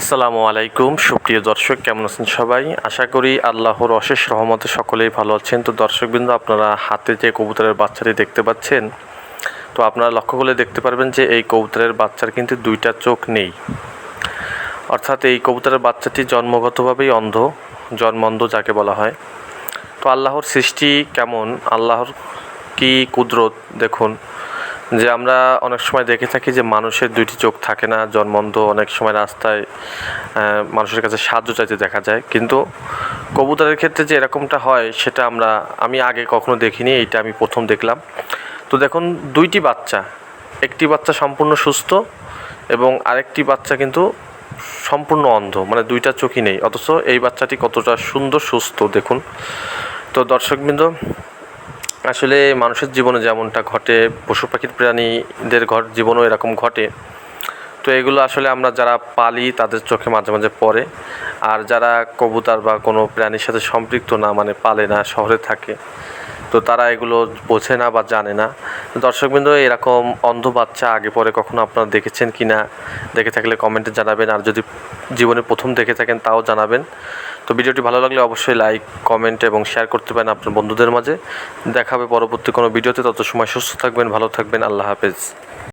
আসসালামু আলাইকুম। সুপ্রিয় দর্শক, কেমন আছেন সবাই? আশা করি আল্লাহর অশেষ রহমতে সকলেই ভালো আছেন। তো দর্শকবৃন্দ, আপনারা হাতে যে কবুতরের বাচ্চাটি দেখতে পাচ্ছেন, তো আপনারা লক্ষ্য করলে দেখতে পারবেন যে এই কবুতরের বাচ্চার কিন্তু দুইটা চোখ নেই। অর্থাৎ এই কবুতরের বাচ্চাটি জন্মগতভাবেই অন্ধ, জন্মন্ধ যাকে বলা হয়। তো আল্লাহর সৃষ্টি কেমন? আল্লাহর কি কুদরত? দেখুন যে আমরা অনেক সময় দেখে থাকি যে মানুষের দুইটি চোখ থাকে না জন্মন্ধ অনেক সময় রাস্তায় মানুষের কাছে সাহায্য চাইতে দেখা যায়। কিন্তু কবুতরের ক্ষেত্রে যে এরকমটা হয়, সেটা আমরা, আমি আগে কখনো দেখিনি, এইটা আমি প্রথম দেখলাম। তো দেখুন, দুইটি বাচ্চা, একটি বাচ্চা সম্পূর্ণ সুস্থ এবং আরেকটি বাচ্চা কিন্তু সম্পূর্ণ অন্ধ মানে দুইটা চোখই নেই। অথচ এই বাচ্চাটি কতটা সুন্দর, সুস্থ, দেখুন। তো দর্শকবৃন্দ আসলে মানুষের জীবনে যেমনটা ঘটে, পশু পাখির প্রাণীদের ঘর জীবনও এরকম ঘটে। তো এগুলো আসলে আমরা যারা পালি, তাদের চোখে মাঝে মাঝে পড়ে। আর যারা কবুতর বা কোনো প্রাণীর সাথে সম্পৃক্ত না মানে পালে না, শহরে থাকে, তো তারা এগুলো বোঝে না বা জানে না। দর্শকবৃন্দ, এরকম অন্ধ বাচ্চা আগে পরে কখনো আপনারা দেখেছেন কি না দেখে থাকলে কমেন্টে জানাবেন। আর যদি জীবনে প্রথম দেখে থাকেন, তাও জানাবেন। তো ভিডিওটি ভালো লাগলে অবশ্যই লাইক কমেন্ট এবং শেয়ার করতে পারেন আপনার বন্ধুদের মাঝে। দেখাবে পরবর্তী কোনো ভিডিওতে। তত সময় সুস্থ থাকবেন, ভালো থাকবেন। আল্লাহ হাফেজ।